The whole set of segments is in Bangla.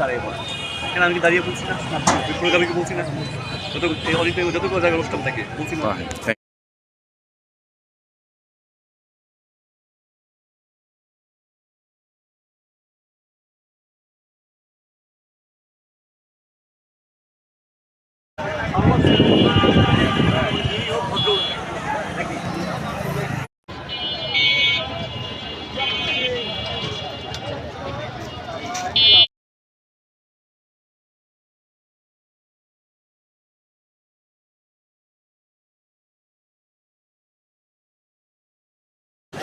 দাঁড়িয়ে পড়ে কেন আমি কি দাঁড়িয়ে বলছি না? বলছি না? যত অডিটোরিয়ামে যতগুলো জায়গায় অনুষ্ঠান থাকে বলছি না।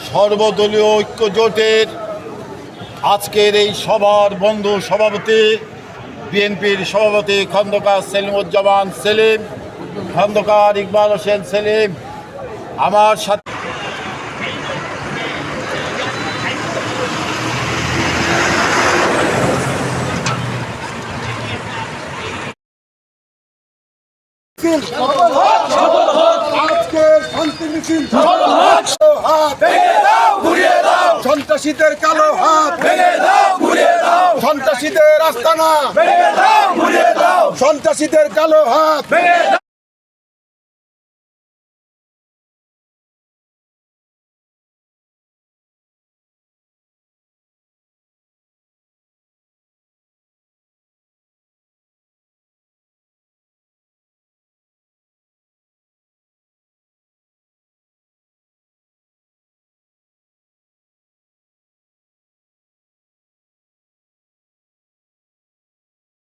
সর্বদলীয় ঐক্য জোটের আজকের এই সভার বন্ধু সভাপতি বিএনপির সভাপতি খন্দকার সেলিমুজ্জামান সেলিম খন্দকার ইকবাল হোসেন সেলিম আমার সাথে আজকে শান্তি মিছিল। হাত সন্ত্রাসীদের কালো হাত। সন্ত্রাসীদের আস্তানা সন্ত্রাসীদের কালো হাত।